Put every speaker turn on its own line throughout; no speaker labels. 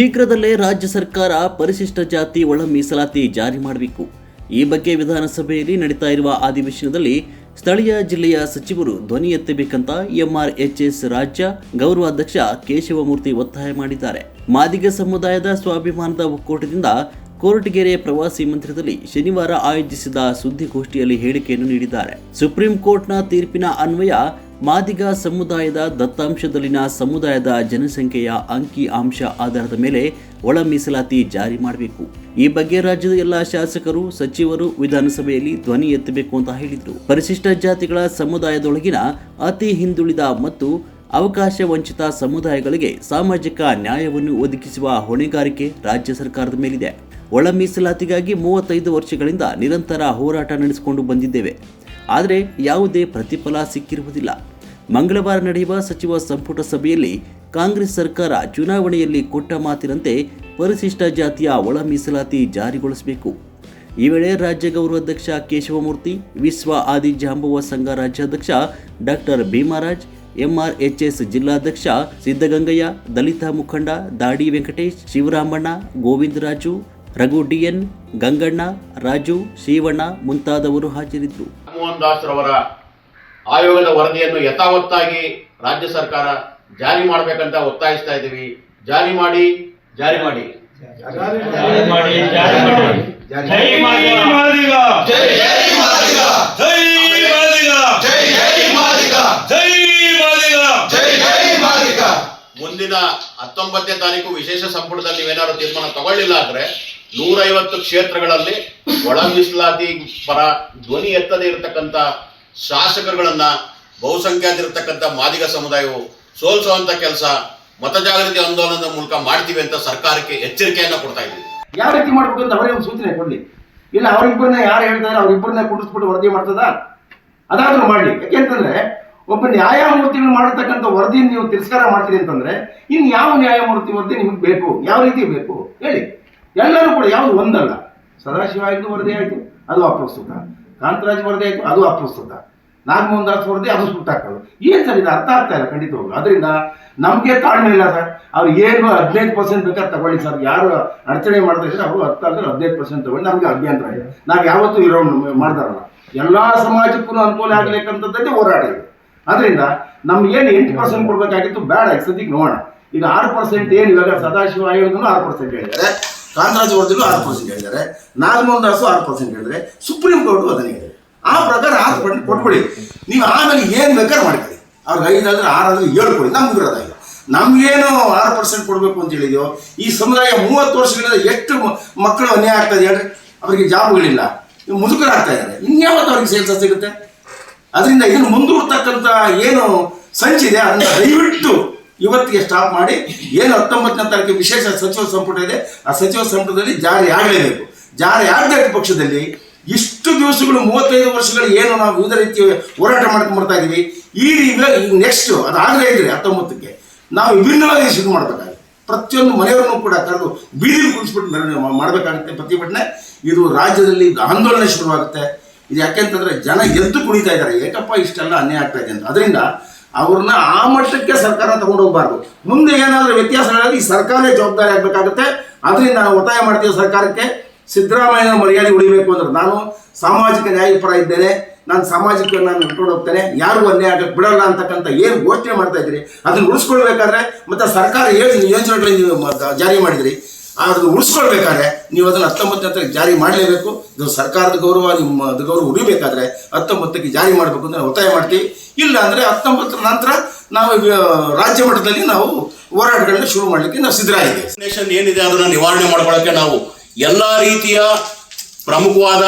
ಶೀಘ್ರದಲ್ಲೇ ರಾಜ್ಯ ಸರ್ಕಾರ ಪರಿಶಿಷ್ಟ ಜಾತಿ ಒಳ ಮೀಸಲಾತಿ ಜಾರಿ ಮಾಡಬೇಕು. ಈ ಬಗ್ಗೆ ವಿಧಾನಸಭೆಯಲ್ಲಿ ನಡೀತಾ ಇರುವ ಅಧಿವೇಶನದಲ್ಲಿ ಸ್ಥಳೀಯ ಜಿಲ್ಲೆಯ ಸಚಿವರು ಧ್ವನಿ ಎತ್ತಬೇಕಂತ ಎಂಆರ್ಎಚ್ಎಸ್ ರಾಜ್ಯ ಗೌರವಾಧ್ಯಕ್ಷ ಕೇಶವಮೂರ್ತಿ ಒತ್ತಾಯ ಮಾಡಿದ್ದಾರೆ. ಮಾದಿಗ ಸಮುದಾಯದ ಸ್ವಾಭಿಮಾನದ ಒಕ್ಕೂಟದಿಂದ ಕೋರ್ಟ್ಗೆರೆ ಪ್ರವಾಸಿ ಮಂದಿರದಲ್ಲಿ ಶನಿವಾರ ಆಯೋಜಿಸಿದ ಸುದ್ದಿಗೋಷ್ಠಿಯಲ್ಲಿ ಹೇಳಿಕೆಯನ್ನು ನೀಡಿದ್ದಾರೆ. ಸುಪ್ರೀಂ ಕೋರ್ಟ್ನ ತೀರ್ಪಿನ ಅನ್ವಯ ಮಾದಿಗ ಸಮುದಾಯದ ದತ್ತಾಂಶದಲ್ಲಿನ ಸಮುದಾಯದ ಜನಸಂಖ್ಯೆಯ ಅಂಕಿ ಅಂಶ ಆಧಾರದ ಮೇಲೆ ಒಳ ಮೀಸಲಾತಿ ಜಾರಿ ಮಾಡಬೇಕು. ಈ ಬಗ್ಗೆ ರಾಜ್ಯದ ಎಲ್ಲ ಶಾಸಕರು, ಸಚಿವರು ವಿಧಾನಸಭೆಯಲ್ಲಿ ಧ್ವನಿ ಎತ್ತಬೇಕು ಅಂತ ಹೇಳಿದ್ರು. ಪರಿಶಿಷ್ಟ ಜಾತಿಗಳ ಸಮುದಾಯದೊಳಗಿನ ಅತಿ ಹಿಂದುಳಿದ ಮತ್ತು ಅವಕಾಶ ವಂಚಿತ ಸಮುದಾಯಗಳಿಗೆ ಸಾಮಾಜಿಕ ನ್ಯಾಯವನ್ನು ಒದಗಿಸುವ ಹೊಣೆಗಾರಿಕೆ ರಾಜ್ಯ ಸರ್ಕಾರದ ಮೇಲಿದೆ. ಒಳ ಮೀಸಲಾತಿಗಾಗಿ ಮೂವತ್ತೈದು ವರ್ಷಗಳಿಂದ ನಿರಂತರ ಹೋರಾಟ ನಡೆಸಿಕೊಂಡು ಬಂದಿದ್ದೇವೆ. ಆದರೆ ಯಾವುದೇ ಪ್ರತಿಫಲ ಸಿಕ್ಕಿರುವುದಿಲ್ಲ. ಮಂಗಳವಾರ ನಡೆಯುವ ಸಚಿವ ಸಂಪುಟ ಸಭೆಯಲ್ಲಿ ಕಾಂಗ್ರೆಸ್ ಸರ್ಕಾರ ಚುನಾವಣೆಯಲ್ಲಿ ಕೊಟ್ಟ ಮಾತಿನಂತೆ ಪರಿಶಿಷ್ಟ ಜಾತಿಯ ಒಳ ಮೀಸಲಾತಿ ಜಾರಿಗೊಳಿಸಬೇಕು. ಈ ವೇಳೆ ರಾಜ್ಯ ಗೌರವಾಧ್ಯಕ್ಷ ಕೇಶವಮೂರ್ತಿ, ವಿಶ್ವ ಆದಿ ಸಂಘ ರಾಜ್ಯಾಧ್ಯಕ್ಷ ಡಾಕ್ಟರ್ ಭೀಮರಾಜ್, ಎಂಆರ್ಎಚ್ಎಸ್ ಜಿಲ್ಲಾಧ್ಯಕ್ಷ ಸಿದ್ದಗಂಗಯ್ಯ ದಲಿತ ಮುಖಂಡ ದಾಡಿ ವೆಂಕಟೇಶ್, ಶಿವರಾಮಣ್ಣ ಗೋವಿಂದರಾಜು ರಘು ಡಿಎನ್, ಗಂಗಣ್ಣ, ರಾಜು ಶಿವಣ್ಣ ಮುಂತಾದವರು ಹಾಜರಿದ್ದರು.
ಆಯೋಗದ ವರದಿಯನ್ನು ಯಥಾವತ್ತಾಗಿ ರಾಜ್ಯ ಸರ್ಕಾರ ಜಾರಿ ಮಾಡಬೇಕಂತ ಒತ್ತಾಯಿಸ್ತಾ ಇದ್ದೀವಿ. ಜಾರಿ ಮಾಡಿ ಜಾರಿ ಮಾಡಿ.
ಜಾರಿ ಮಾಡಿ ಜಾರಿ ಮಾಡಿ. ಜೈ ಮಾದಿಗ. ಜೈ ಮಾದಿಗ. ಜೈ ಮಾದಿಗ. ಜೈ ಮಾದಿಗ. ಜೈ ಮಾದಿಗ.
ಮುಂದಿನ ಹತ್ತೊಂಬತ್ತನೇ ತಾರೀಕು ವಿಶೇಷ ಸಂಪುಟದಲ್ಲಿ ಏನಾದರೂ ತೀರ್ಮಾನ ತಗೊಳ್ಳಿಲ್ಲ ಅಂದ್ರೆ ನೂರೈವತ್ತು ಕ್ಷೇತ್ರಗಳಲ್ಲಿ ಒಳ ಮೀಸಲಾತಿ ಪರ ಧ್ವನಿ ಎತ್ತದೇ ಇರತಕ್ಕಂತ ಶಾಸಕರುಗಳನ್ನ ಬಹುಸಂಖ್ಯಾತಿರತಕ್ಕಂಥ ಮಾದಿಗ ಸಮುದಾಯವು ಸೋಲ್ಸುವಂತ ಕೆಲಸ ಮತಜಾಗೃತಿ ಆಂದೋಲನದ ಮೂಲಕ ಮಾಡ್ತೀವಿ ಅಂತ ಸರ್ಕಾರಕ್ಕೆ ಎಚ್ಚರಿಕೆಯನ್ನ ಕೊಡ್ತಾ ಇದ್ದೀವಿ.
ಯಾವ ರೀತಿ ಮಾಡ್ಬೇಕು ಅಂತ ಅವರಿಗೆ ಒಂದು ಸೂಚನೆ ಕೊಡ್ಲಿ. ಇಲ್ಲ, ಅವರಿಬ್ಬರನ್ನ ಯಾರು ಹೇಳ್ತಾರೆ, ಅವರಿಬ್ಬರನ್ನ ಕುಡಿಸ್ಬಿಟ್ಟು ವರದಿ ಮಾಡ್ತದ? ಅದಾದ್ರೂ ಮಾಡಲಿ. ಯಾಕೆಂತಂದ್ರೆ ಒಬ್ಬ ನ್ಯಾಯಮೂರ್ತಿಗಳು ಮಾಡತಕ್ಕಂಥ ವರದಿ ನೀವು ತಿರಸ್ಕಾರ ಮಾಡ್ತೀರಿ ಅಂತಂದ್ರೆ ಇನ್ನು ಯಾವ ನ್ಯಾಯಮೂರ್ತಿ ವರದಿ ನಿಮ್ಗೆ ಬೇಕು? ಯಾವ ರೀತಿ ಬೇಕು? ಹೇಳಿ. ಎಲ್ಲರೂ ಕೂಡ ಯಾವುದು ಒಂದಲ್ಲ. ಸದಾಶಿವ ಆಯ್ತು, ವರದಿ ಆಯ್ತು. ಅದು ಅಪ್ರಸ್ತುತ ಕಾಂತರಾಜ್ ವರದಿ ಆಯಿತು, ಅದು ಅಪ್ರಸ್ತುತ. ನಾಗಮೋಹನ್ ದಾಸ್ ವರದಿ ಅದು ಸುಟ್ಟಾಕೋದು ಏನ್ ಸರ್ ಇದು ಅರ್ಥ ಆಗ್ತಾ ಇಲ್ಲ ಖಂಡಿತವಾಗ್ಲು. ಅದರಿಂದ ನಮಗೆ ತಾಳ್ಮೆ ಇಲ್ಲ ಸರ್. ಅವ್ರು ಏನು ಹದಿನೈದು ಪರ್ಸೆಂಟ್ ಬೇಕಾದ್ರೆ ತಗೊಳ್ಳಿ ಸರ್. ಯಾರು ಅಡಚಣೆ ಮಾಡ್ತಾ ಇದ್ದಾರೆ, ಅವರು ಹತ್ತು ಅಂದ್ರೆ ಹದಿನೈದು ಪರ್ಸೆಂಟ್ ತಗೊಳ್ಳಿ. ನಮ್ಗೆ ಅಭ್ಯಂತರ ಇದೆ. ನಾವು ಯಾವತ್ತೂ ಇರೋ ಮಾಡ್ತಾರಲ್ಲ. ಎಲ್ಲಾ ಸಮಾಜಕ್ಕೂ ಅನುಕೂಲ ಆಗ್ಲಿಕ್ಕಂಥದ್ದೇ ಹೋರಾಟ ಇದೆ. ಅದರಿಂದ ನಮ್ಗೆ ಏನು ಎಂಟು ಪರ್ಸೆಂಟ್ ಕೊಡಬೇಕಾಗಿತ್ತು? ಬೇಡ ಸದ್ಯಕ್ಕೆ ನೋಡೋಣ. ಈಗ ಆರು ಪರ್ಸೆಂಟ್ ಏನು ಇವಾಗ ಸದಾಶಿವ ಆಯೋಗನೂ ಆರು ಪರ್ಸೆಂಟ್ ಹೇಳಿದ್ದಾರೆ. ಕಾಂತರಾಜ್ ವರದಿಲೂ ಆರು ಪರ್ಸೆಂಟ್ ಹೇಳಿದ್ದಾರೆ. ನಾಗಮೋಹನ್ ದಾಸು ಆರು ಪರ್ಸೆಂಟ್ ಹೇಳಿದ್ರೆ ಸುಪ್ರೀಂ ಕೋರ್ಟ್ ಅದನ್ನು ಹೇಳಿದೆ ಆ ಪ್ರಕಾರ ಆರು ಪರ್ಸೆಂಟ್ ಕೊಟ್ಬಿಡಿ. ನೀವು ಆಮೇಲೆ ಏನು ಬೇಕಾದ್ರೆ ಮಾಡ್ಕೊಳ್ಳಿ. ಅವ್ರಿಗೆ ಐದಾದ್ರೆ ಆರಾದ್ರೆ ಏಳು ಕೊಡಿ ನಮ್ಗೆ ಇರೋದಾಗಿಲ್ಲ ನಮಗೇನು ಆರು ಪರ್ಸೆಂಟ್ ಕೊಡಬೇಕು ಅಂತ ಹೇಳಿದ್ಯೋ? ಈ ಸಮುದಾಯ ಮೂವತ್ತು ವರ್ಷಗಳಿಂದ ಎಷ್ಟು ಮಕ್ಕಳು ಅನ್ಯಾಯ ಆಗ್ತದೆ ಹೇಳ್ರಿ. ಅವರಿಗೆ ಜಾಬ್ಗಳಿಲ್ಲ. ಮುದುಕರಾಗ್ತಾ ಇದ್ದಾರೆ. ಇನ್ಯಾವತ್ತು ಅವ್ರಿಗೆ ಸೇಲ್ಸ ಸಿಗುತ್ತೆ? ಅದರಿಂದ ಇದನ್ನು ಮುಂದೂಡ್ತಕ್ಕಂಥ ಏನು ಸಂಚಿದೆ ಅದನ್ನು ದಯವಿಟ್ಟು ಇವತ್ತಿಗೆ ಸ್ಟಾಪ್ ಮಾಡಿ ಏನು ಹತ್ತೊಂಬತ್ತನೇ ತಾರೀಕು ವಿಶೇಷ ಸಚಿವ ಸಂಪುಟ ಇದೆ, ಆ ಸಚಿವ ಸಂಪುಟದಲ್ಲಿ ಜಾರಿ ಆಗಲೇಬೇಕು. ಜಾರಿ ಆಗಬೇಕು ಪಕ್ಷದಲ್ಲಿ, ಇಷ್ಟು ದಿವಸಗಳು, ಮೂವತ್ತೈದು ವರ್ಷಗಳು ಏನು ನಾವು ವಿವಿಧ ರೀತಿಯ ಹೋರಾಟ ಮಾಡ್ಕೊಂಡು ಬರ್ತಾ ಇದ್ದೀವಿ ಈ ನೆಕ್ಸ್ಟ್ ಆಗಲೇ ಇದ್ರೆ ಹತ್ತೊಂಬತ್ತಕ್ಕೆ ನಾವು ವಿಭಿನ್ನವಾಗಿ ಶುರು ಮಾಡಬೇಕಾಗುತ್ತೆ. ಪ್ರತಿಯೊಂದು ಮನೆಯವರನ್ನು ಕೂಡ ಕರೆದು ಬೀದಿ ಕುಳಿಸ್ಬಿಟ್ಟು ಮೆರವಣಿಗೆ ಮಾಡಬೇಕಾಗುತ್ತೆ ಪ್ರತಿಭಟನೆ. ಇದು ರಾಜ್ಯದಲ್ಲಿ ಆಂದೋಲನ ಶುರುವಾಗುತ್ತೆ. ಇದು ಯಾಕೆಂತಂದ್ರೆ ಜನ ಎದ್ದು ಕುಡಿತಾ ಇದ್ದಾರೆ. ಏಕಪ್ಪ, ಇಷ್ಟೆಲ್ಲ ಅನ್ಯಾಯ ಆಗ್ತಾ ಇದೆ ಅಂತ. ಅದರಿಂದ ಅವ್ರನ್ನ ಆ ಮಟ್ಟಕ್ಕೆ ಸರ್ಕಾರ ತಗೊಂಡು ಹೋಗ್ಬಾರ್ದು. ಮುಂದೆ ಏನಾದರೂ ವ್ಯತ್ಯಾಸಗಳಲ್ಲಿ ಈ ಸರ್ಕಾರವೇ ಜವಾಬ್ದಾರಿ ಆಗಬೇಕಾಗುತ್ತೆ. ಅದರಿಂದ ನಾವು ಒತ್ತಾಯ ಮಾಡ್ತೀವಿ ಸರ್ಕಾರಕ್ಕೆ. ಸಿದ್ದರಾಮಯ್ಯನ ಮರ್ಯಾದೆ ಉಳಿಬೇಕು ಅಂದ್ರೆ ನಾನು ಸಾಮಾಜಿಕ ನ್ಯಾಯಪರ ಇದ್ದೇನೆ. ನಾನು ಸಾಮಾಜಿಕ ನಾನು ನಡ್ಕೊಂಡು ಹೋಗ್ತೇನೆ. ಯಾರಿಗೂ ಅನ್ಯಾಯ ಆಗಕ್ಕೆ ಬಿಡಲ್ಲ ಅಂತಕ್ಕಂಥ ಏನು ಘೋಷಣೆ ಮಾಡ್ತಾ ಇದ್ರಿ ಅದನ್ನು ಉಳಿಸ್ಕೊಳ್ಬೇಕಾದ್ರೆ ಮತ್ತೆ ಸರ್ಕಾರ ಏನು ಯೋಜನೆಗಳನ್ನ ಜಾರಿ ಮಾಡಿದ್ರಿ. ಅದನ್ನು ಉಳಿಸ್ಕೊಳ್ಬೇಕಾದ್ರೆ ನೀವು ಅದನ್ನು ಹತ್ತೊಂಬತ್ತನೇ ತಾರೀಕು ಜಾರಿ ಮಾಡಲೇಬೇಕು. ಇದು ಸರ್ಕಾರದ ಗೌರವ, ನಿಮ್ಮ ಗೌರವ ಉಳಿಬೇಕಾದ್ರೆ ಹತ್ತೊಂಬತ್ತಕ್ಕೆ ಜಾರಿ ಮಾಡಬೇಕು ಅಂತ ಒತ್ತಾಯ ಮಾಡ್ತೀವಿ. ಇಲ್ಲ ಅಂದರೆ ಹತ್ತೊಂಬತ್ತರ ನಂತರ ನಾವು ರಾಜ್ಯ ಮಟ್ಟದಲ್ಲಿ ನಾವು ಹೋರಾಟಗಳನ್ನ ಶುರು ಮಾಡಲಿಕ್ಕೆ ನಾವು ಸಿದ್ಧರಾಗಿದ್ದೇವೆ.
ನೇಷನ್ ಏನಿದೆ ಅದನ್ನು ನಿವಾರಣೆ ಮಾಡ್ಕೊಳ್ಳೋಕೆ ನಾವು ಎಲ್ಲ ರೀತಿಯ ಪ್ರಮುಖವಾದ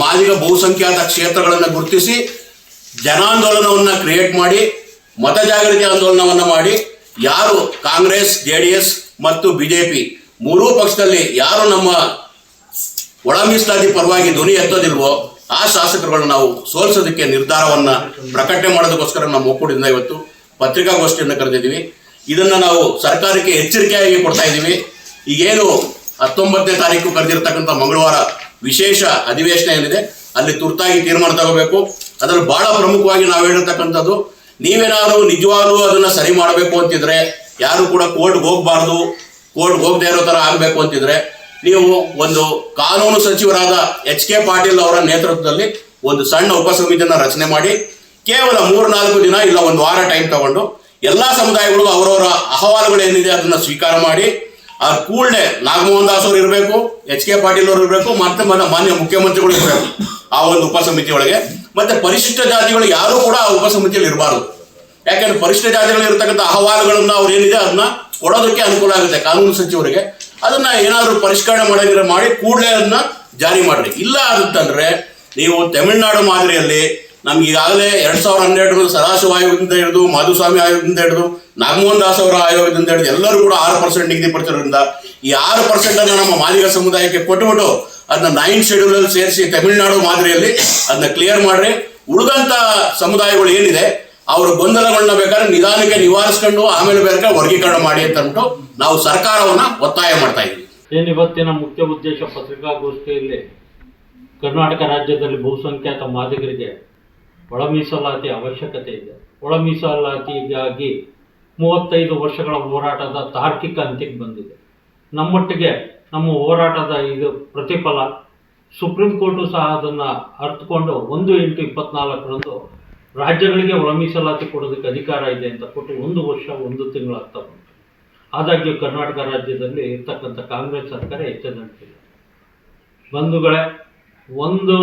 ಮಾದಿಗ ಬಹುಸಂಖ್ಯಾತ ಕ್ಷೇತ್ರಗಳನ್ನು ಗುರುತಿಸಿ ಜನಾಂದೋಲನವನ್ನು ಕ್ರಿಯೇಟ್ ಮಾಡಿ ಮತ ಜಾಗೃತಿ ಆಂದೋಲನವನ್ನ ಮಾಡಿ, ಯಾರು ಕಾಂಗ್ರೆಸ್, ಜೆ ಮತ್ತು ಬಿಜೆಪಿ ಮೂರೂ ಪಕ್ಷದಲ್ಲಿ ಯಾರು ನಮ್ಮ ಒಳ ಮೀಸಲಾತಿ ಪರವಾಗಿ ಧ್ವನಿ ಎತ್ತೋದಿಲ್ವೋ ಆ ಶಾಸಕರುಗಳನ್ನ ನಾವು ಸೋಲಿಸೋದಕ್ಕೆ ನಿರ್ಧಾರವನ್ನ ಪ್ರಕಟಣೆ ಮಾಡೋದಕ್ಕೋಸ್ಕರ ನಮ್ಮ ಒಕ್ಕೂಟದಿಂದ ಇವತ್ತು ಪತ್ರಿಕಾಗೋಷ್ಠಿಯನ್ನು ಕರೆದಿದ್ದೀವಿ. ಇದನ್ನ ನಾವು ಸರ್ಕಾರಕ್ಕೆ ಎಚ್ಚರಿಕೆಯಾಗಿ ಕೊಡ್ತಾ ಇದ್ದೀವಿ. ಈಗೇನು ಹತ್ತೊಂಬತ್ತನೇ ತಾರೀಕು ಕರೆದಿರ್ತಕ್ಕಂಥ ಮಂಗಳವಾರ ವಿಶೇಷ ಅಧಿವೇಶನ ಏನಿದೆ, ಅಲ್ಲಿ ತುರ್ತಾಗಿ ತೀರ್ಮಾನ ತಗೋಬೇಕು. ಅದರಲ್ಲಿ ಬಹಳ ಪ್ರಮುಖವಾಗಿ ನಾವು ಹೇಳಿರ್ತಕ್ಕಂಥದ್ದು, ನೀವೇನಾದ್ರೂ ನಿಜವಾಗ್ಲೂ ಅದನ್ನ ಸರಿ ಮಾಡಬೇಕು ಅಂತಿದ್ರೆ ಯಾರು ಕೂಡ ಕೋರ್ಟ್ಗೆ ಹೋಗಬಾರ್ದು. ಕೋರ್ಟ್ ಹೋಗದೆ ಇರೋ ತರ ಆಗ್ಬೇಕು ಅಂತಿದ್ರೆ ನೀವು ಒಂದು ಕಾನೂನು ಸಚಿವರಾದ ಎಚ್ ಕೆ ಪಾಟೀಲ್ ಅವರ ನೇತೃತ್ವದಲ್ಲಿ ಒಂದು ಸಣ್ಣ ಉಪಸಮಿತಿಯನ್ನು ರಚನೆ ಮಾಡಿ ಕೇವಲ ಮೂರು ನಾಲ್ಕು ದಿನ ಇಲ್ಲ, ಒಂದು ವಾರ ಟೈಮ್ ತಗೊಂಡು ಎಲ್ಲಾ ಸಮುದಾಯಗಳು ಅವರವರ ಅಹವಾಲುಗಳು ಏನಿದೆ ಅದನ್ನ ಸ್ವೀಕಾರ ಮಾಡಿ, ಆ ಕೂಡಲೇ ನಾಗಮೋಹನ್ ದಾಸ್ ಅವರು ಇರಬೇಕು, ಎಚ್ ಕೆ ಪಾಟೀಲ್ ಅವರು ಇರಬೇಕು, ಮತ್ತೆ ಮಾನ್ಯ- ಮಾನ್ಯ ಮುಖ್ಯಮಂತ್ರಿಗಳು ಇರಬೇಕು ಆ ಒಂದು ಉಪಸಮಿತಿ ಒಳಗೆ. ಮತ್ತೆ ಪರಿಶಿಷ್ಟ ಜಾತಿಗಳು ಯಾರು ಕೂಡ ಆ ಉಪಸಮಿತಿಯಲ್ಲಿ ಇರಬಾರದು. ಯಾಕಂದ್ರೆ ಪರಿಶಿಷ್ಟ ಜಾತಿಗಳು ಇರತಕ್ಕಂಥ ಅಹವಾಲುಗಳನ್ನ ಅವ್ರು ಏನಿದೆ ಅದನ್ನ ಕೊಡೋದಕ್ಕೆ ಅನುಕೂಲ ಆಗುತ್ತೆ ಕಾನೂನು ಸಚಿವರಿಗೆ. ಅದನ್ನ ಏನಾದರೂ ಪರಿಷ್ಕರಣೆ ಮಾಡಿದ್ರೆ ಮಾಡಿ ಕೂಡಲೇ ಅದನ್ನ ಜಾರಿ ಮಾಡ್ರಿ. ಇಲ್ಲ ಅಂತಂದ್ರೆ ನೀವು ತಮಿಳುನಾಡು ಮಾದರಿಯಲ್ಲಿ ನಮ್ಗೆ ಈಗಾಗಲೇ ಎರಡ್ ಸಾವಿರದ ಹನ್ನೆರಡು ಸದಾಶಿವ ಆಯೋಗದಿಂದ ಹಿಡಿದು ಮಾಧುಸ್ವಾಮಿ ಆಯೋಗದಿಂದ ಹಿಡಿದು ನಾಗಮೋಹನ್ ದಾಸ್ ಅವರ ಆಯೋಗದಿಂದ ಹಿಡಿದು ಎಲ್ಲರೂ ಕೂಡ ಆರು ಪರ್ಸೆಂಟ್ ನಿಗದಿಪಡಿಸಿರೋದ್ರಿಂದ ಈ ಆರು ಪರ್ಸೆಂಟ್ ಅನ್ನ ನಮ್ಮ ಮಾದಿಗ ಸಮುದಾಯಕ್ಕೆ ಕೊಟ್ಟುಬಿಟ್ಟು ಅದನ್ನ ನೈನ್ ಶೆಡ್ಯೂಲ್ ಸೇರಿಸಿ ತಮಿಳುನಾಡು ಮಾದರಿಯಲ್ಲಿ ಅದನ್ನ ಕ್ಲಿಯರ್ ಮಾಡ್ರಿ. ಉಳಿದಂತ ಸಮುದಾಯಗಳು ಏನಿದೆ ಅವ್ರ ಗೊಂದಲಗಳನ್ನ ಬೇಕಾದ್ರೆ ನಿಧಾನಕ್ಕೆ ನಿವಾರಿಸ್ಕೊಂಡು ಆಮೇಲೆ ಬೇಕಾದ್ರೆ ವರ್ಗೀಕರಣ ಮಾಡಿ ಅಂತ ಅಂದ್ಬಿಟ್ಟು ನಾವು ಸರ್ಕಾರವನ್ನ ಒತ್ತಾಯ ಮಾಡ್ತಾ ಇದ್ದೀವಿ.
ಏನು ಇವತ್ತಿನ ಮುಖ್ಯ ಉದ್ದೇಶ ಪತ್ರಿಕಾಗೋಷ್ಠಿಯಲ್ಲಿ ಕರ್ನಾಟಕ ರಾಜ್ಯದಲ್ಲಿ ಬಹುಸಂಖ್ಯಾತ ಮಾದಿಗರಿಗೆ ಒಳ ಮೀಸಲಾತಿ ಅವಶ್ಯಕತೆ ಇದೆ. ಒಳ ಮೀಸಲಾತಿಗಾಗಿ ಮೂವತ್ತೈದು ವರ್ಷಗಳ ಹೋರಾಟದ ತಾರ್ಕಿಕ ಅಂತ್ಯಕ್ಕೆ ಬಂದಿದೆ. ನಮ್ಮೊಟ್ಟಿಗೆ ನಮ್ಮ ಹೋರಾಟದ ಇದು ಪ್ರತಿಫಲ ಸುಪ್ರೀಂ ಕೋರ್ಟು ಸಹ ಅದನ್ನು ಅರ್ಥಕೊಂಡು ಒಂದು ಎಂಟು ಇಪ್ಪತ್ನಾಲ್ಕರಂದು ರಾಜ್ಯಗಳಿಗೆ ಒಳ ಮೀಸಲಾತಿ ಕೊಡೋದಕ್ಕೆ ಅಧಿಕಾರ ಇದೆ ಅಂತ ಕೊಟ್ಟು ಒಂದು ವರ್ಷ, ಒಂದು ತಿಂಗಳು ಆಗ್ತಾ ಬಂತು. ಆದಾಗ್ಯೂ ಕರ್ನಾಟಕ ರಾಜ್ಯದಲ್ಲಿ ಇರ್ತಕ್ಕಂಥ ಕಾಂಗ್ರೆಸ್ ಸರ್ಕಾರ ಎಚ್ಚರಿಸಿಲ್ಲ ಬಂಧುಗಳೇ, ಒಂದು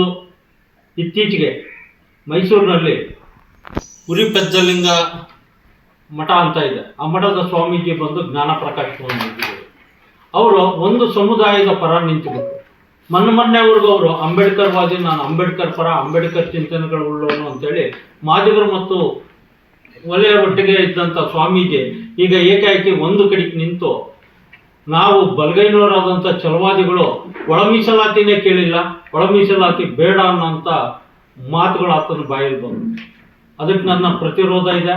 ಇತ್ತೀಚೆಗೆ ಮೈಸೂರಿನಲ್ಲಿ ಉರಿ ಪೆದ್ದಲಿಂಗ ಮಠ ಅಂತ ಇದೆ. ಆ ಮಠದ ಸ್ವಾಮೀಜಿ ಬಂದು ಜ್ಞಾನ ಪ್ರಕಾಶವನ್ನು ಅವರು ಒಂದು ಸಮುದಾಯದ ಪರ ನಿಂತುಬಿಟ್ಟು ಮೊನ್ನೆ ಅವರು ಅಂಬೇಡ್ಕರ್ ವಾದಿ ನಾನು ಅಂಬೇಡ್ಕರ್ ಪರ, ಅಂಬೇಡ್ಕರ್ ಚಿಂತನೆಗಳು ಉಳ್ಳವನು ಅಂತೇಳಿ ಮಾದಿಗರು ಮತ್ತು ಒಲೆಯ ಒಟ್ಟಿಗೆ ಇದ್ದಂಥ ಸ್ವಾಮೀಜಿ ಈಗ ಏಕಾಏಕಿ ಒಂದು ಕಡೆಗೆ ನಿಂತು, ನಾವು ಬಲಗೈನವರಾದಂಥ ಛಲವಾದಿಗಳು ಒಳ ಮೀಸಲಾತಿನೇ ಕೇಳಿಲ್ಲ ಒಳ ಮೀಸಲಾತಿ ಬೇಡ ಅನ್ನೋಂಥ ಮಾತುಗಳು ಆತನ ಬಾಯಲ್ಲಿ ಬಂದು. ಅದಕ್ಕೆ ನನ್ನ ಪ್ರತಿರೋಧ ಇದೆ.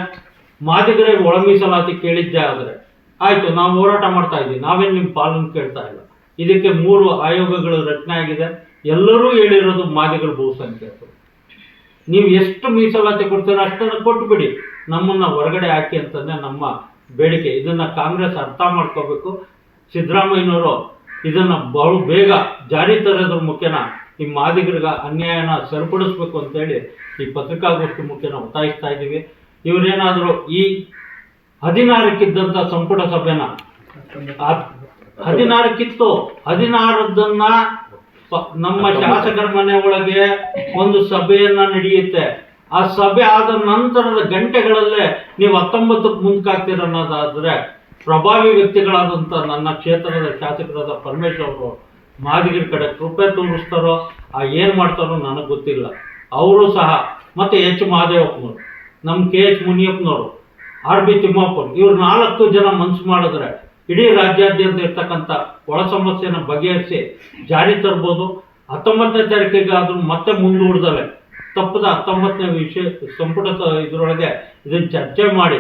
ಮಾದಿಗರೇ ಒಳ ಮೀಸಲಾತಿ ಕೇಳಿದ್ದೆ ಆದರೆ, ಆಯಿತು, ನಾವು ಹೋರಾಟ ಮಾಡ್ತಾ ಇದ್ದೀವಿ, ನಾವೇನು ನಿಮ್ಮ ಪಾಲನ್ನು ಕೇಳ್ತಾ ಇಲ್ಲ. ಇದಕ್ಕೆ ಮೂರು ಆಯೋಗಗಳು ರಚನೆ ಆಗಿದೆ ಎಲ್ಲರೂ ಹೇಳಿರೋದು ಮಾದಿಗಳು ಬಹುಸಂಖ್ಯಾತರು ನೀವು ಎಷ್ಟು ಮೀಸಲಾತಿ ಕೊಡ್ತೀರೋ ಅಷ್ಟನ್ನು ಕೊಟ್ಬಿಡಿ. ನಮ್ಮನ್ನ ಹೊರಗಡೆ ಹಾಕಿ ಅಂತಂದ್ರೆ ನಮ್ಮ ಬೇಡಿಕೆ. ಇದನ್ನ ಕಾಂಗ್ರೆಸ್ ಅರ್ಥ ಮಾಡ್ಕೋಬೇಕು. ಸಿದ್ದರಾಮಯ್ಯನವರು ಇದನ್ನ ಬಹಳ ಬೇಗ ಜಾರಿ ತರೋದ್ರ ಮುಖ್ಯನ ಈ ಮಾದಿಗರಿಗೆ ಅನ್ಯಾಯನ ಸರಿಪಡಿಸ್ಬೇಕು ಅಂತೇಳಿ ಈ ಪತ್ರಿಕಾಗೋಷ್ಠಿ ಮುಖ್ಯನ ಒತ್ತಾಯಿಸ್ತಾ ಇದ್ದೀವಿ. ಇವರೇನಾದರೂ ಈ ಹದಿನಾರಕ್ಕಿದ್ದಂಥ ಸಂಪುಟ ಸಭೆನ ಹದಿನಾರಕ್ಕಿತ್ತು ಹದಿನಾರದನ್ನ ಪ- ನಮ್ಮ ಶಾಸಕರ ಮನೆ ಒಳಗೆ ಒಂದು ಸಭೆಯನ್ನ ನಡೆಯುತ್ತೆ. ಆ ಸಭೆ ಆದ ನಂತರದ ಗಂಟೆಗಳಲ್ಲೇ ನೀವು ಹತ್ತೊಂಬತ್ತಕ್ಕೆ ಮುಂದಕ್ಕಾಗ್ತೀರ ಅನ್ನೋದಾದ್ರೆ ಪ್ರಭಾವಿ ವ್ಯಕ್ತಿಗಳಾದಂತ ನನ್ನ ಕ್ಷೇತ್ರದ ಶಾಸಕರಾದ ಪರಮೇಶ್ ಅವರು ಮಾದಿಗಿರಿ ಕಡೆ ಕೃಪೆ ತೋರಿಸ್ತಾರೋ ಆ ಏನ್ ಮಾಡ್ತಾರೋ ನನಗೆ ಗೊತ್ತಿಲ್ಲ. ಅವರು ಸಹ ಮತ್ತೆ ಎಚ್ ಮಹಾದೇವಪ್ಪನವರು ನಮ್ಮ ಕೆ ಎಚ್ ಮುನಿಯಪ್ಪನವರು ಆರ್ ಬಿ ತಿಮ್ಮಪ್ಪನ್ ಇವ್ರು ನಾಲ್ಕು ಜನ ಮನ್ಸು ಮಾಡಿದ್ರೆ ಇಡೀ ರಾಜ್ಯಾದ್ಯಂತ ಇರ್ತಕ್ಕಂಥ ಒಳ ಸಮಸ್ಯೆನ ಬಗೆಹರಿಸಿ ಜಾರಿ ತರ್ಬೋದು. ಹತ್ತೊಂಬತ್ತನೇ ತಾರೀಕಿಗೆ ಆದರೂ ಮತ್ತೆ ಮುಂದೂಡ್ದಲೆ ತಪ್ಪದ ಹತ್ತೊಂಬತ್ತನೇ ವಿಷಯ ಸಂಪುಟ ಇದರೊಳಗೆ ಇದನ್ನ ಚರ್ಚೆ ಮಾಡಿ.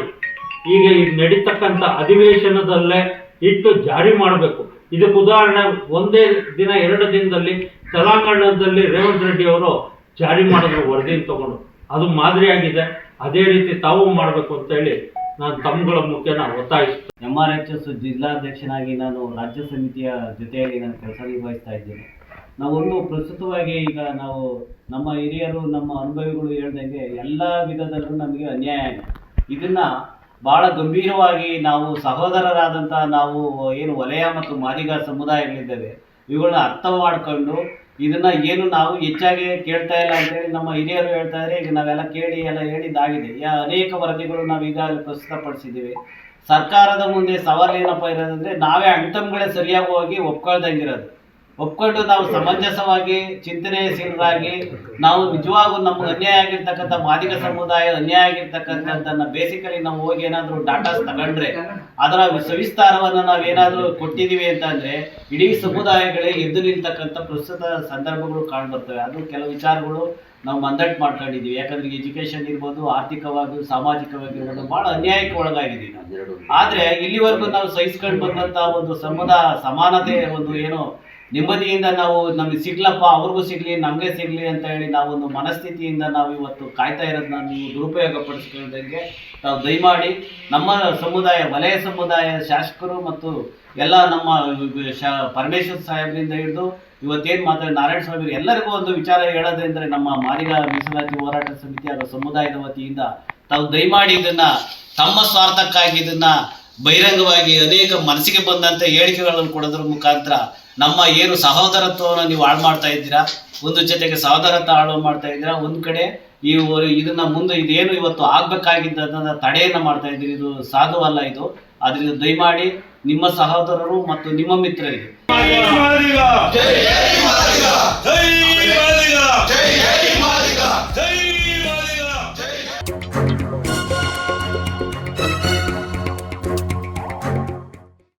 ಈಗ ಈಗ ನಡೀತಕ್ಕಂಥ ಅಧಿವೇಶನದಲ್ಲೇ ಇಟ್ಟು ಜಾರಿ ಮಾಡಬೇಕು. ಇದಕ್ಕೆ ಉದಾಹರಣೆ ಒಂದೇ ದಿನ, ಎರಡು ದಿನದಲ್ಲಿ ತೆಲಂಗಾಣದಲ್ಲಿ ರೇವಂತ್ ರೆಡ್ಡಿ ಅವರು ಜಾರಿ ಮಾಡಿದ್ರು ವರದಿನ ತಗೊಂಡು. ಅದು ಮಾದರಿಯಾಗಿದೆ. ಅದೇ ರೀತಿ ತಾವು ಮಾಡಬೇಕು ಅಂತ ಹೇಳಿ ನಾನು ತಮ್ಮಗಳ ಮುಖ್ಯ ನಾನು ಒತ್ತಾಯಿಸ್ತೇನೆ.
ಎಂ ಆರ್ ಎಚ್ ಎಸ್ ಜಿಲ್ಲಾಧ್ಯಕ್ಷನಾಗಿ ನಾನು ರಾಜ್ಯ ಸಮಿತಿಯ ಜೊತೆಯಲ್ಲಿ ನಾನು ಕೆಲಸ ನಿರ್ವಹಿಸ್ತಾ ಇದ್ದೇನೆ. ನಾವೊಂದು ಪ್ರಸ್ತುತವಾಗಿ ಈಗ ನಾವು ನಮ್ಮ ಹಿರಿಯರು, ನಮ್ಮ ಅನುಭವಿಗಳು ಹೇಳ್ದಂಗೆ ಎಲ್ಲ ವಿಧದಲ್ಲೂ ನಮಗೆ ಅನ್ಯಾಯ ಇದನ್ನ ಬಹಳ ಗಂಭೀರವಾಗಿ ನಾವು ಸಹೋದರರಾದಂಥ ನಾವು ಏನು ವಲಯ ಮತ್ತು ಮಾದಿಗ ಸಮುದಾಯಗಳಿದ್ದೇವೆ, ಇವುಗಳನ್ನ ಅರ್ಥ ಮಾಡ್ಕೊಂಡು ಇದನ್ನ ಏನು ನಾವು ಹೆಚ್ಚಾಗಿ ಕೇಳ್ತಾ ಇಲ್ಲ ಅಂತ ಹೇಳಿ ನಮ್ಮ ಹಿರಿಯರು ಹೇಳ್ತಾ ಇದ್ರೆ, ಈಗ ನಾವೆಲ್ಲ ಕೇಳಿ ಎಲ್ಲ ಹೇಳಿದ್ದಾಗಿದೆ ಯಾ ಅನೇಕ ವರದಿಗಳು ನಾವು ಈಗಾಗಲೇ ಪ್ರಸ್ತುತಪಡಿಸಿದ್ದೀವಿ. ಸರ್ಕಾರದ ಮುಂದೆ ಸವಾಲು ಏನಪ್ಪ ಇರೋದಂದ್ರೆ, ನಾವೇ ಅಣ್ತಮ್ಗಳೇ ಸರಿಯಾಗಿ ಹೋಗಿ ಒಪ್ಕೊಳ್ದಂಗಿರೋದು ಒಪ್ಕೊಂಡು ನಾವು ಸಮಂಜಸವಾಗಿ ಚಿಂತನೆಶೀಲರಾಗಿ ನಾವು ನಿಜವಾಗೂ ನಮ್ಗೆ ಅನ್ಯಾಯ ಆಗಿರ್ತಕ್ಕಂಥ ಮಾದಿಗ ಸಮುದಾಯ ಅನ್ಯಾಯ ಆಗಿರ್ತಕ್ಕಂಥದ್ದನ್ನ ಬೇಸಿಕಲಿ ನಾವು ಹೋಗಿ ಏನಾದರೂ ಡಾಟಾಸ್ ತಗೊಂಡ್ರೆ ಅದರ ಸವಿಸ್ತಾರವನ್ನು ನಾವೇನಾದರೂ ಕೊಟ್ಟಿದ್ದೀವಿ ಅಂತಂದ್ರೆ ಇಡೀ ಸಮುದಾಯಗಳೇ ಎದ್ದು ನಿಲ್ತಕ್ಕಂಥ ಪ್ರಸ್ತುತ ಸಂದರ್ಭಗಳು ಕಾಣ್ಬರ್ತವೆ. ಅದು ಕೆಲವು ವಿಚಾರಗಳು ನಾವು ಮಂದಟ್ ಮಾಡ್ಕೊಂಡಿದ್ದೀವಿ ಯಾಕಂದ್ರೆ ಎಜುಕೇಶನ್ ಇರ್ಬೋದು ಆರ್ಥಿಕವಾಗಿ ಸಾಮಾಜಿಕವಾಗಿರ್ಬೋದು ಬಹಳ ಅನ್ಯಾಯಕ್ಕೆ ಒಳಗಾಗಿದ್ದೀವಿ ನಾವು ಆದ್ರೆ ಇಲ್ಲಿವರೆಗೂ ನಾವು ಸಹಿಸ್ಕೊಂಡು ಬಂದಂಥ ಒಂದು ಸಮುದಾಯ ಸಮಾನತೆ ಒಂದು ಏನು ನೆಮ್ಮದಿಯಿಂದ ನಾವು ನಮಗೆ ಸಿಗ್ಲಪ್ಪ, ಅವ್ರಿಗೂ ಸಿಗ್ಲಿ, ನಮಗೆ ಸಿಗ್ಲಿ ಅಂತ ಹೇಳಿ ನಾವು ಒಂದು ಮನಸ್ಥಿತಿಯಿಂದ ನಾವು ಇವತ್ತು ಕಾಯ್ತಾ ಇರೋದನ್ನ ನೀವು ದುರುಪಯೋಗ ಪಡಿಸ್ಕೊಳ್ಳೋದಕ್ಕೆ ತಾವು ದಯಮಾಡಿ ನಮ್ಮ ಸಮುದಾಯ, ವಲಯ ಸಮುದಾಯ ಶಾಸಕರು ಮತ್ತು ಎಲ್ಲ ನಮ್ಮ ಶಾ ಪರಮೇಶ್ವರ್ ಸಾಹೇಬ್ರಿಂದ ಹಿಡಿದು ಇವತ್ತೇನು ಮಾತಾಡಿ, ನಾರಾಯಣ ಸ್ವಾಮಿ ಎಲ್ಲರಿಗೂ ಒಂದು ವಿಚಾರ ಹೇಳೋದಂದ್ರೆ ನಮ್ಮ ಮಾರಿಗ ಮೀಸಲಾತಿ ಹೋರಾಟ ಸಮಿತಿ ಹಾಗೂ ಸಮುದಾಯದ ವತಿಯಿಂದ ತಾವು ದಯಮಾಡಿ ಇದನ್ನ ತಮ್ಮ ಸ್ವಾರ್ಥಕ್ಕಾಗಿ ಇದನ್ನ ಬಹಿರಂಗವಾಗಿ ಅನೇಕ ಮನಸ್ಸಿಗೆ ಬಂದಂತ ಹೇಳಿಕೆಗಳನ್ನು ಕೊಡೋದ್ರ ಮುಖಾಂತರ ನಮ್ಮ ಏನು ಸಹೋದರತ್ವವನ್ನು ನೀವು ಹಾಳು ಮಾಡ್ತಾ ಇದ್ದೀರಾ? ಒಂದು ಜೊತೆಗೆ ಸಹೋದರತ್ವ ಹಾಳು ಮಾಡ್ತಾ ಇದ್ದೀರಾ? ಒಂದ್ ಕಡೆ ಈ ಇದನ್ನ ಮುಂದೆ ಇದೇನು ಇವತ್ತು ಆಗ್ಬೇಕಾಗಿದ್ದದನ್ನ ತಡೆಯನ್ನ ಮಾಡ್ತಾ ಇದ್ದೀರಿ? ಇದು ಸಾಧುವಲ್ಲ ಇದು. ಅದರಿಂದ ದಯಮಾಡಿ ನಿಮ್ಮ ಸಹೋದರರು ಮತ್ತು ನಿಮ್ಮ ಮಿತ್ರರಿಗೆ.